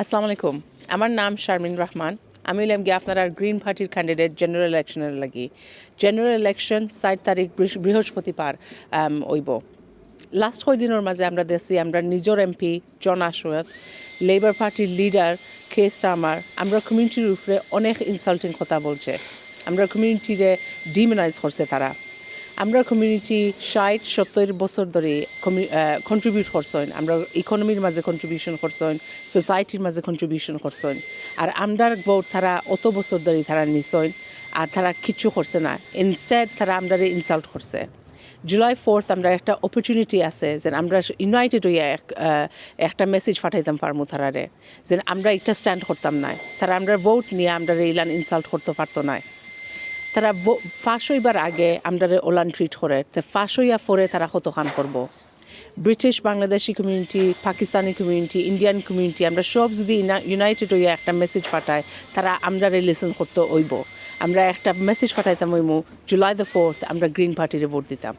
আসসালামু আলাইকুম। আমার নাম শারমিন রহমান। আমি হইলাম গিয়ে আপনার গ্রিন পার্টির ক্যান্ডিডেট জেনারেল ইলেকশনের লাগি। জেনারেল ইলেকশন ষাট তারিখ বৃহস্পতিবার হইব। লাস্ট কয়দিনের মাঝে আমরা দেখছি আমরা নিজের এমপি জন Ashraf Labour party leader Keir Starmer আমরা কমিউনিটির উপরে অনেক ইনসাল্টিং কথা বলছে। আমরা কমিউনিটিরে ডিমোনাইজ করছে তারা। আমরা কমিউনিটি ষাট, সত্তর বছর ধরে কন্ট্রিবিউট করছেন আমরা ইকোনমির মাঝে কন্ট্রিবিউশন করছেন সোসাইটির মাঝে কন্ট্রিবিউশন করছেন আর আমরার বোর্ড তারা অত বছর ধরে তারা নিছেন আর তারা কিচ্ছু করছে না। ইনস্টেড তারা আমরারে ইনসাল্ট করছে। জুলাই ফোর্থ আমরা একটা অপরচুনিটি আছে যে আমরা ইউনাইটেড হইয়া এক একটা মেসেজ পাঠাইতাম পারমু তারারে। যে আমরা একটা স্ট্যান্ড করতাম না। তারা আমরা ভোট নিয়ে আমরা ইলান ইনসাল্ট করতে পারতো না। তারা ফাঁস হইবার আগে আমরা ওলান ট্রিট করে। তো ফাঁস হইয়া পরে তারা কতখান করব। British Bangladeshi community Pakistani community Indian community আমরা সব যদি ইউনাইটেড হইয়া একটা মেসেজ পাঠাই, তারা আমরা লিসন করতে হইব। আমরা একটা মেসেজ পাঠাইতাম হইমু জুলাই দ্য ফোর্থ আমরা গ্রিন পার্টিরে ভোট দিতাম।